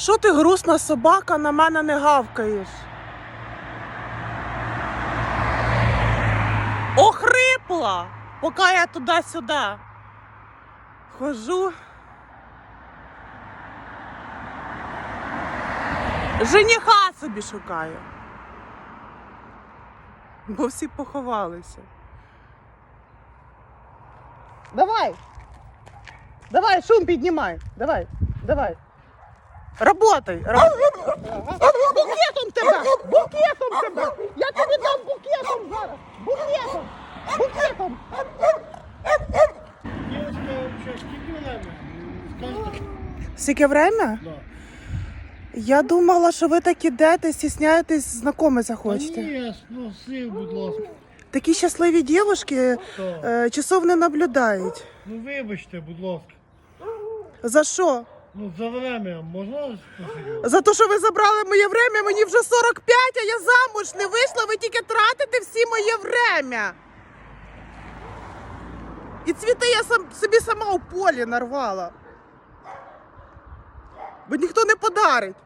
що ти грустна собака на мене не гавкаєш? Охрипла, поки я туди-сюди хожу. Жениха собі шукаю. Бо всі поховалися. Давай. Давай, шум піднімай. Давай, давай. Работай. Работай. Букетом тебе! Букетом тебе! Я тобі дам букетом зараз! Букетом! Букетом! Скільки время? Я думала, що ви так ідете, стісняєтесь, знайомитися Та хочете. Ні, спросив, будь ласка. Такі щасливі Так. е, часов не наблюдають. Ну вибачте, будь ласка. За що? Ну за время можна? За те, що ви забрали моє время, мені вже 45, а я замуж не вийшла, ви тільки тратите всі моє время. І цвіти я сам, собі сама у полі нарвала. Бо ніхто не подарить.